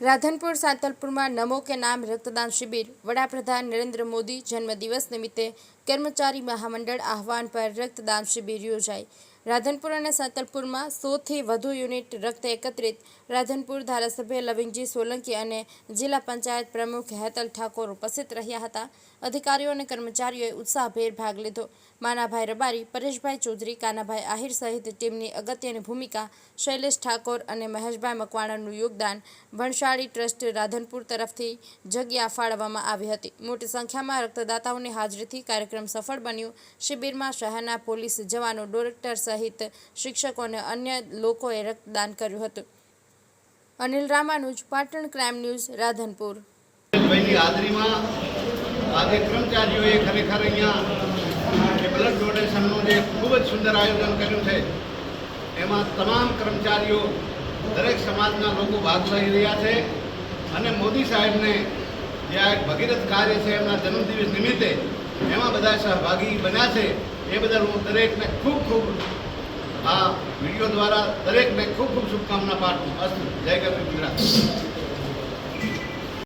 રાધનપુર, સાંતલપુરમાં નમો કે નામ રક્તદાન શિબિર. વડાપ્રધાન નરેન્દ્ર મોદી જન્મદિવસ નિમિત્તે કર્મચારી મહામંડળ આહવાન પર રક્તદાન શિબિર યોજાઈ રાધનપુર અને સાંતલપુરમાં સોથી વધુ યુનિટ રક્ત એકત્રિત. રાધનપુર ધારાસભ્ય લવિંગજી સોલંકી અને જિલ્લા પંચાયત પ્રમુખ હેતલ ઠાકોર ઉપસ્થિત રહ્યા હતા. અધિકારીઓ અને કર્મચારીઓએ ઉત્સાહભેર ભાગ લીધો. માનાભાઈ રબારી, પરેશભાઈ ચૌધરી, કાનાભાઈ આહિર સહિત ટીમની અગત્યની ભૂમિકા, શૈલેષ ઠાકોર અને મહેશભાઈ મકવાણાનું યોગદાન ભણશાળી ટ્રસ્ટ રાધનપુર તરફથી જગ્યા ફાળવવામાં આવી હતી. મોટી સંખ્યામાં રક્તદાતાઓની હાજરીથી કાર્યક્રમ સફળ બન્યો. શિબિરમાં શહેરના પોલીસ જવાનો, ડોરેક્ટર સહિત શિક્ષકો અને અન્ય લોકોએ રક્તદાન કર્યું હતું. Anil Ramanuj, Patan crime news, Radhanpur. આજે કર્મચારીઓએ ખરેખર અહીંયા બ્લડ ડોનેશનનું જે ખૂબ જ સુંદર આયોજન કર્યું છે. એમાં તમામ કર્મચારીઓ, દરેક સમાજના લોકો ભાગ લઈ રહ્યા છે. અને મોદી સાહેબને જે આ એક ભગીરથ કાર્ય છે એમના જન્મદિવસ નિમિત્તે એમાં બધા સહભાગી બન્યા છે. એ બદલ હું દરેકને ખૂબ ખૂબ આ વીડિયો દ્વારા દરેકને ખૂબ ખૂબ શુભકામના પાઠવું. અસ્તુ. જય ગરવી ગુજરાત.